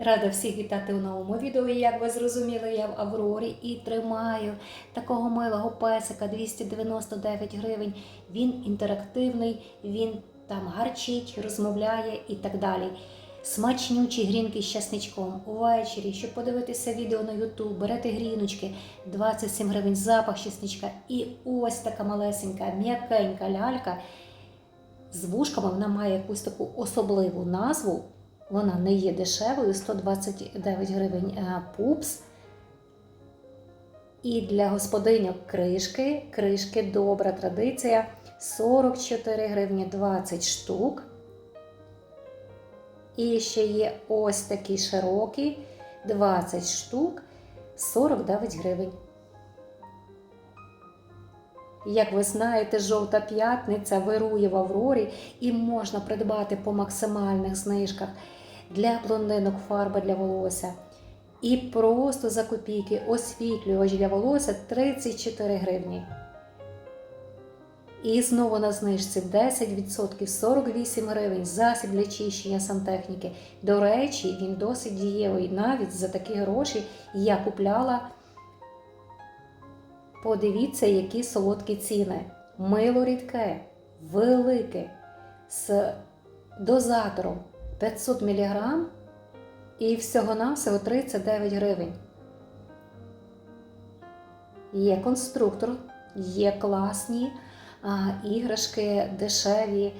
Рада всіх вітати у новому відео. І Як ви зрозуміли, я в Аврорі і тримаю такого милого песика 299 гривень. Він інтерактивний, він там гарчить, розмовляє і так далі. Смачнючі грінки з часничком. Увечері, щоб подивитися відео на YouTube, берете гріночки, 27 гривень запах чесничка. І ось така малесенька, м'якенька лялька. З вушками вона має якусь таку особливу назву. Вона не є дешевою, 129 гривень е, пупс. І для господиньок кришки, кришки добра традиція 44 гривні 20 штук. І ще є ось такі широкі 20 штук 49 гривень. Як ви знаєте, жовта п'ятниця вирує в Аврорі і можна придбати по максимальних знижках для блондинок фарба для волосся. І просто за копійки освітлювач для волосся 34 гривні. І знову на знижці 10% 48 гривень засіб для чищення сантехніки. До речі, він досить дієвий. Навіть за такі гроші я купляла. Подивіться, які солодкі ціни. Мило рідке, велике, з дозатором 500 мг і всього-навсього 39 гривень. Є конструктор, є класні а, іграшки дешеві,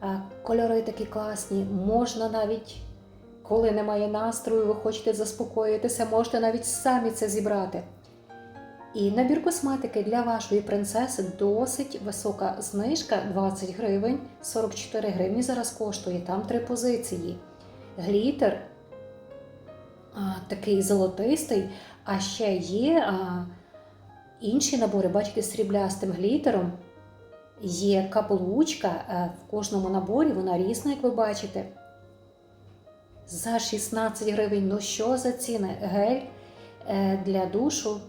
а, кольори такі класні. Можна навіть, коли немає настрою, ви хочете заспокоїтися, можете навіть самі це зібрати. І набір косметики для вашої принцеси досить висока знижка 20 гривень, 44 гривні зараз коштує. Там три позиції. Глітер а, такий золотистий, а ще є а, інші набори, бачите, сріблястим глітером. Є каблучка а, в кожному наборі, вона різна, як ви бачите. За 16 гривень. Ну що за ціни? Гель е, для душу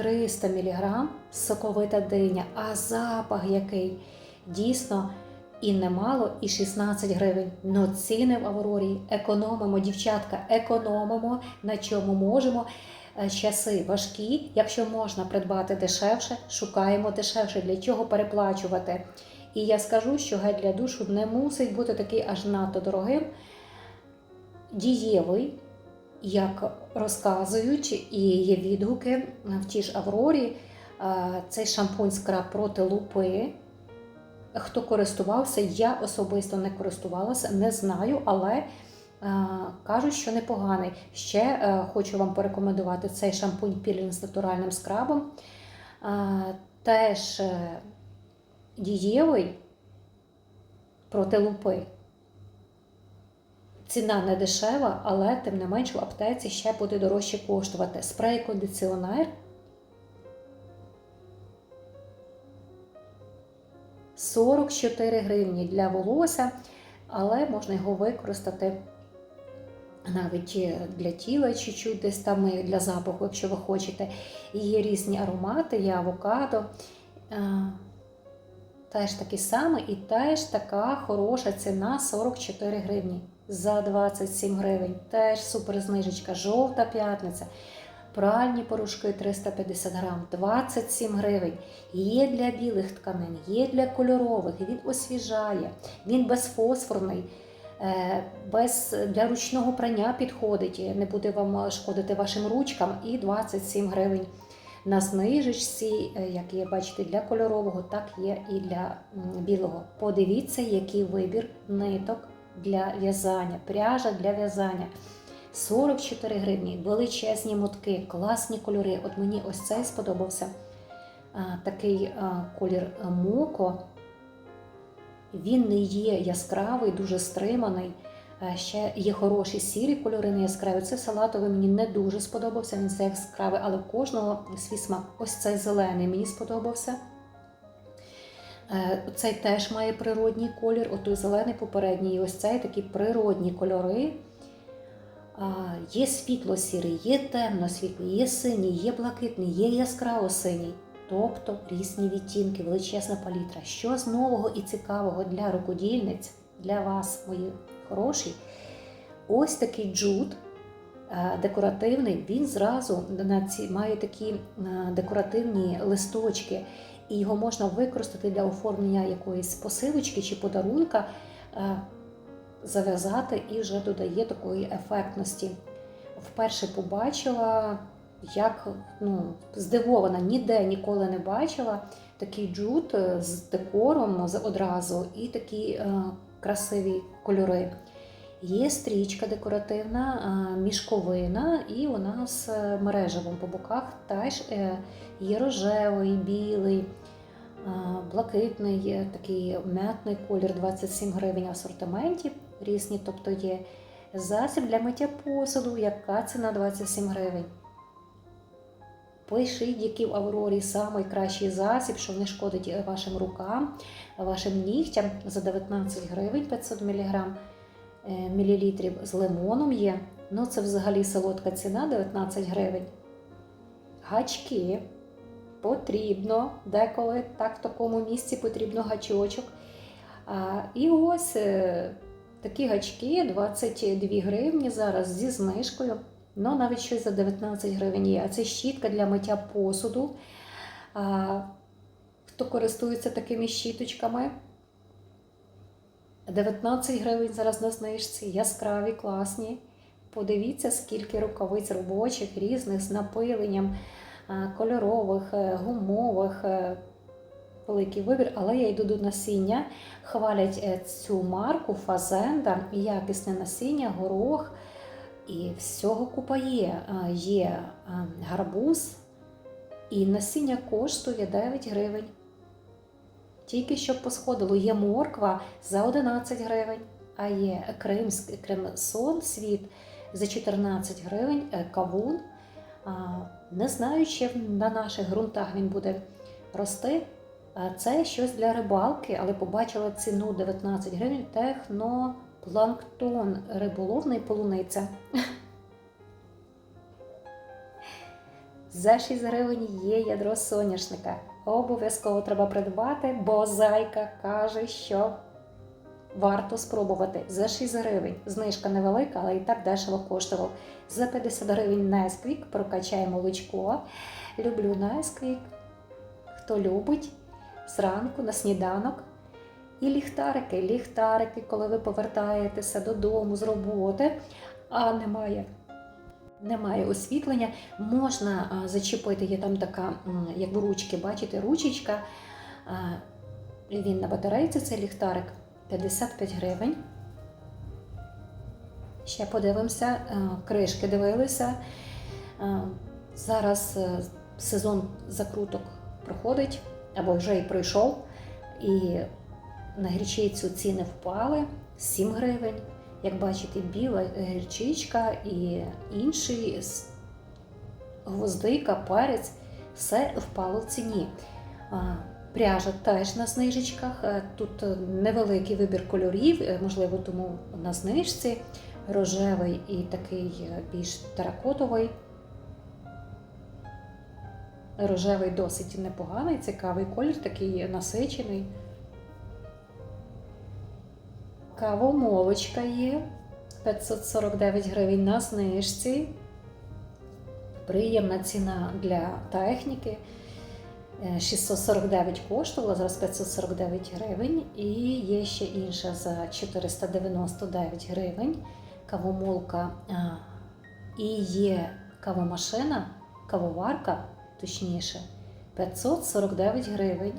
300 мг соковита диня, а запах який дійсно і немало, і 16 гривень. Но ціни в Аврорі економимо, дівчатка, економимо на чому можемо. Е, Часи важкі, якщо можна придбати дешевше, шукаємо дешевше, для чого переплачувати. І я скажу, що гель для душу не мусить бути такий аж надто дорогим, дієвий як розказують, і є відгуки в тій ж Аврорі, е, цей шампунь скраб проти лупи. Хто користувався, я особисто не користувалася, не знаю, але е, кажуть, що непоганий. Ще е, хочу вам порекомендувати цей шампунь пілінг з натуральним скрабом. Теж дієвий проти лупи. Ціна не дешева, але тим не менш в аптеці ще буде дорожче коштувати. Спрей-кондиціонер 44 гривні для волосся, але можна його використати навіть для тіла, чуть-чуть десь там для запаху, якщо ви хочете. Є різні аромати, є авокадо. Теж такі саме і теж така хороша ціна 44 гривні за 27 гривень. Теж супер знижечка, жовта п'ятниця. Пральні порошки 350 грам, 27 гривень. Є для білих тканин, є для кольорових, він освіжає, він безфосфорний, е, без, для ручного прання підходить, не буде вам шкодити вашим ручкам і 27 гривень. На знижечці, е, як є, бачите, для кольорового, так є і для білого. Подивіться, який вибір ниток для в'язання, пряжа для в'язання. 44 гривні, величезні мотки, класні кольори. От мені ось цей сподобався. А, такий а, колір моко. Він не є яскравий, дуже стриманий. А, ще є хороші сірі кольори, не яскраві. Це салатовий мені не дуже сподобався, він це яскравий, але кожного свій смак. Ось цей зелений мені сподобався. Е, Цей теж має природній колір, от зелений попередній, і ось цей такі природні кольори. Є світло-сірий, є темно-світлий, є синій, є блакитний, є яскраво синій. Тобто різні відтінки, величезна палітра. Що з нового і цікавого для рукодільниць, для вас, мої хороші, ось такий джут е, декоративний, він зразу на ці має такі е, декоративні листочки, і його можна використати для оформлення якоїсь посилочки чи подарунка, е, зав'язати і вже додає такої ефектності. Вперше побачила, як ну, здивована, ніде ніколи не бачила такий джут е, з декором одразу і такі е, красиві кольори. Є стрічка декоративна, мішковина, і у нас е, мережевим по боках теж е, є рожевий, білий, блакитний, такий мятний колір 27 гривень в асортименті різні, тобто є засіб для миття посуду, яка ціна 27 гривень. Пишіть, який в Аврорі найкращий засіб, що не шкодить вашим рукам, вашим нігтям за 19 гривень 500 мг мілілітрів з лимоном є. Ну, це взагалі солодка ціна 19 гривень. Гачки потрібно, деколи так в такому місці потрібно гачочок. А, і ось е, такі гачки 22 гривні зараз зі знижкою. Ну, навіть щось за 19 гривень є. А це щітка для миття посуду. А, хто користується такими щіточками? 19 гривень зараз на знижці, яскраві, класні. Подивіться, скільки рукавиць робочих, різних з напиленням, кольорових, е, гумових. е, Великий вибір, але я йду до насіння. Хвалять е, цю марку Фазенда, якісне насіння, горох. І всього купа є. Є гарбуз, і насіння коштує 9 гривень. Тільки що посходило, є морква за 11 гривень, а є кримськ, кремсон світ за 14 гривень, е, кавун. Не знаю, чи на наших ґрунтах він буде рости. Це щось для рибалки, але побачила ціну 19 гривень технопланктон риболовний полуниця. За 6 гривень є ядро соняшника. Обов'язково треба придбати, бо зайка каже, що варто спробувати. За 6 гривень. Знижка невелика, але і так дешево коштував. За 50 гривень Несквік прокачає молочко. Люблю Несквік. Хто любить зранку на сніданок. І ліхтарики, ліхтарики, коли ви повертаєтеся додому з роботи, а немає немає освітлення, можна зачепити, є там така, як в ручки, бачите, ручечка. Він на батарейці, цей ліхтарик 55 гривень. Ще подивимося, кришки дивилися. Зараз е, сезон закруток проходить, або вже і пройшов. І на гречицю ціни впали 7 гривень. Як бачите, біла гірчичка і інший гвоздика, перець, все впало в ціні. Пряжа теж на знижечках. Е, Тут е, невеликий вибір кольорів, е, можливо, тому на знижці рожевий і такий е, більш теракотовий. Рожевий досить непоганий, цікавий колір, такий насичений. Кавомолочка є 549 гривень на знижці. Приємна ціна для техніки. Е, 649 коштувала, зараз 549 гривень. І є ще інша за 499 гривень. Кавомолка і є кавомашина, кавоварка, точніше, 549 гривень.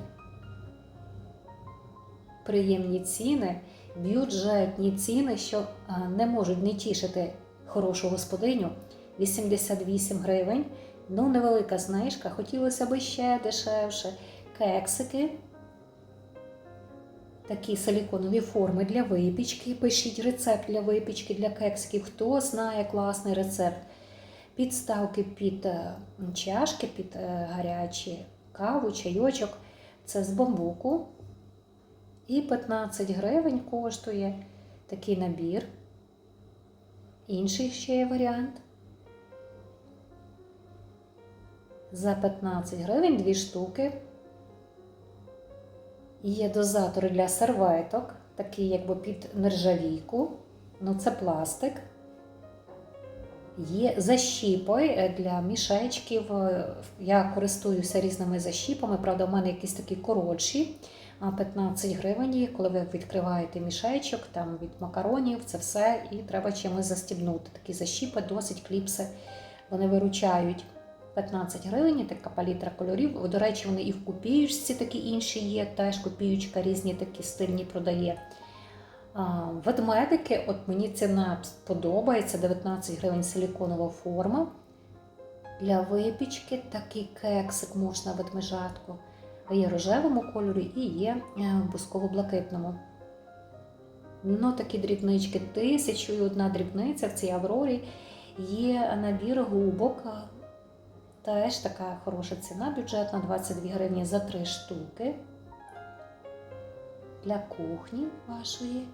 Приємні ціни, бюджетні ціни, що не можуть не тішити хорошу господиню. 88 гривень. Ну, невелика знижка, хотілося б ще дешевше. Кексики. Такі силіконові форми для випічки. Пишіть рецепт для випічки, для кексиків. Хто знає класний рецепт. Підставки під е, чашки, під е, гарячі каву, чайочок. Це з бамбуку. І 15 гривень коштує такий набір. Інший ще є варіант. За 15 гривень дві штуки. Є дозатори для серветок, такі якби під нержавійку. Ну, це пластик. Є защіпи для мішечків. Я користуюся різними защіпами. Правда, у мене якісь такі коротші. А 15 гривень, коли ви відкриваєте мішечок там від макаронів, це все, і треба чимось застібнути. Такі защіпи, досить кліпси. Вони виручають 15 гривень, така палітра кольорів. До речі, вони і в копіючці такі інші є, теж копіючка різні такі стильні продає. Ведмедики, от мені ціна подобається, 19 гривень силіконова форма. Для випічки такий кексик можна ведмежатку. Є рожевому кольорі і є е, в бусково-блакитному. Ну, такі дрібнички, тисячу і одна дрібниця в цій аврорі. Є набір губок. Теж така хороша ціна, бюджетна 22 гривні за 3 штуки. Для кухні вашої.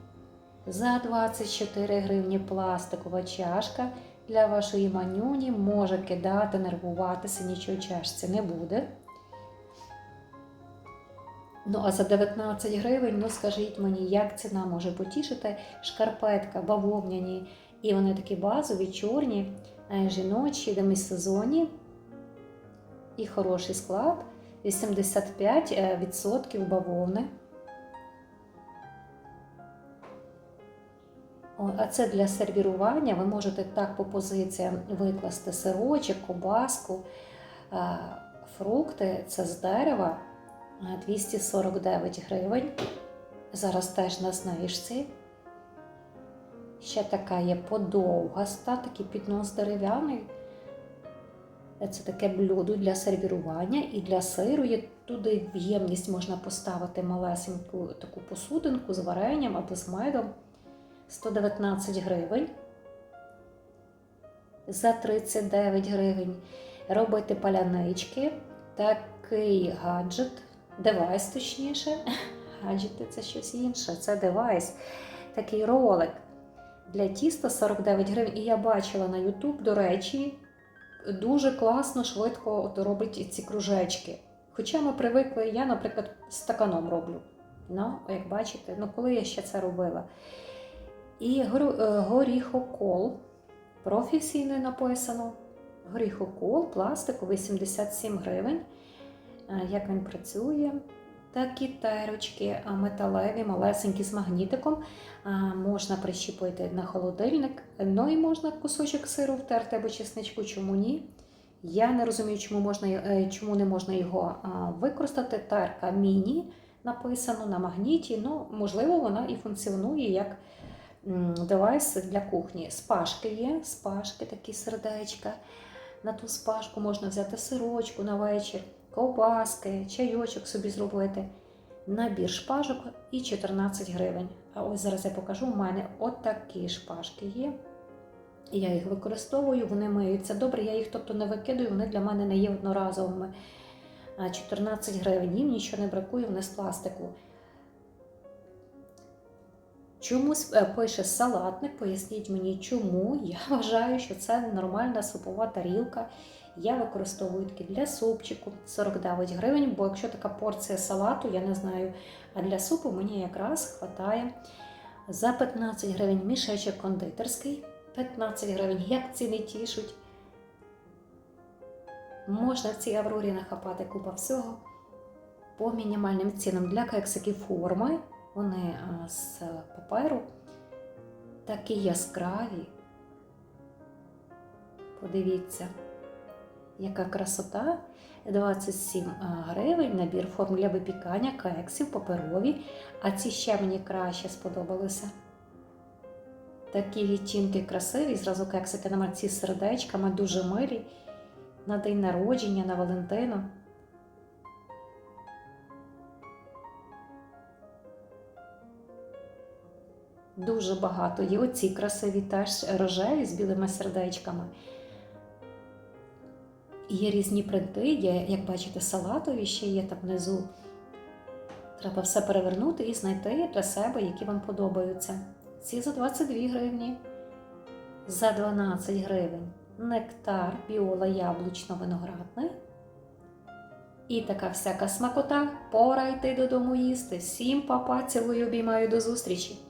За 24 гривні пластикова чашка для вашої манюні може кидати, нервуватися, нічого чашці не буде. Ну, а за 19 гривень, ну скажіть мені, як ціна може потішити? Шкарпетка, бавовняні, і вони такі базові, чорні, е, жіночі, демісезонні. І хороший склад. 85% бавовни. А це для сервірування. Ви можете так по позиціям викласти сирочок, кобаску, е, фрукти. Це з дерева е, 249 гривень. Зараз теж на знижці. Ще така є подовгаста, такий піднос дерев'яний. Це таке блюдо для сервірування і для сиру. Є туди в ємність можна поставити малесеньку таку посудинку з варенням або з медом. 119 гривень. За 39 гривень робити палянички. Такий гаджет, девайс точніше. Гаджети це щось інше, це девайс. Такий ролик для тіста 49 гривень. І я бачила на YouTube, до речі, дуже класно, швидко от робить ці кружечки. Хоча ми привикли, я, наприклад, стаканом роблю. Ну, як бачите, ну коли я ще це робила. І е, горіхокол. Професійно написано. Горіхокол, пластику 87 гривень. Е, Як він працює? Такі терочки металеві, малесенькі з магнітиком. Можна прищепити на холодильник. Ну і можна кусочок сиру втерти або чесничку, чому ні. Я не розумію, чому, можна, е, чому не можна його використати. Терка міні написано на магніті. Ну, можливо, вона і функціонує як девайс для кухні. Спашки є, спашки, такі сердечка. На ту спашку можна взяти сирочку на вечір, ковбаски, чайочок собі зробити. Набір шпажок і 14 гривень. А ось зараз я покажу, у мене отакі шпажки є. Я їх використовую, вони миються добре, я їх тобто не викидаю, вони для мене не є одноразовими. 14 гривень, їм нічого не бракує, вони з пластику. Чомусь е, пише салатник, поясніть мені, чому. Я вважаю, що це нормальна супова тарілка. Я використовую такі для супчику 49 гривень, бо якщо така порція салату, я не знаю, а для супу мені якраз вистачає за 15 гривень мішечок кондитерський. 15 гривень, як ціни тішуть. Можна в цій аврорі нахапати купа всього по мінімальним цінам для кексиків форми. Вони з паперу такі яскраві. Подивіться, яка красота. 27 гривень, набір форм для випікання, кексів, паперові, а ці ще мені краще сподобалися. Такі відтінки красиві, зразу кексики на ці з сердечками, дуже милі. На день народження, на Валентину. Дуже багато. Є оці красиві теж рожеві з білими сердечками. Є різні принти, є, як бачите, салатові ще є там внизу. Треба все перевернути і знайти для себе, які вам подобаються. Ці за 22 гривні, за 12 гривень нектар біола яблучно-виноградний. І така всяка смакота. Пора йти додому їсти. Всім папа, цілую, обіймаю до зустрічі!